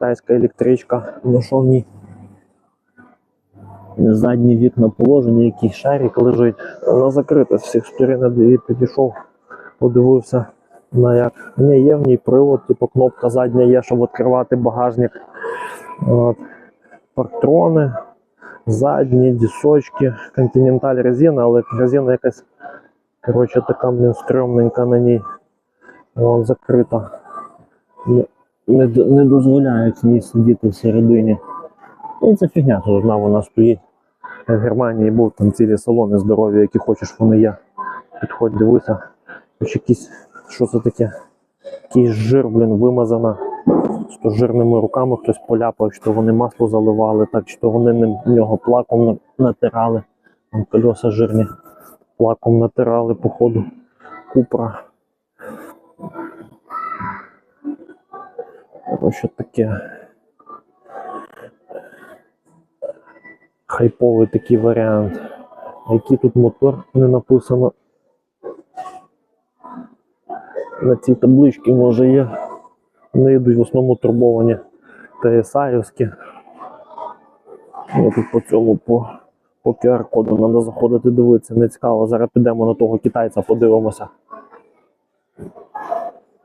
китайська електричка. Ну що в? Задні вікна положені, якийсь шарик лежить. Вона закрита з всіх сторін, я до підійшов, подивився на як. Ні, є в ній привод, типу кнопка задня є, щоб відкривати багажник. От. Парктрони, задні, дісочки, континенталь резина, але резина якась, коротше, така блін, стрьомненька на ній. Вон закрита. Не, не, дозволяють їй сидіти всередині. Ну, це фігня, що одна вона стоїть. В Германії був там цілі салони здоров'я, які хочеш, вони є. Підходь, дивися. Хоч якісь, що це таке? Якийсь жир, блін, вимазана. Чи то жирними руками хтось поляпав, чи то вони масло заливали, так, чи то вони на нього плаком натирали. Там кольоса жирні плаком натирали, походу. Купра. Короче, таке. Хайповий такий варіант. Який тут мотор не написано. На цій табличці може є. Вони йдуть в основному турбовані ТСАївські. Тут по цьому по, по QR-коду треба заходити дивитися. Не цікаво. Зараз підемо на того китайця, подивимося.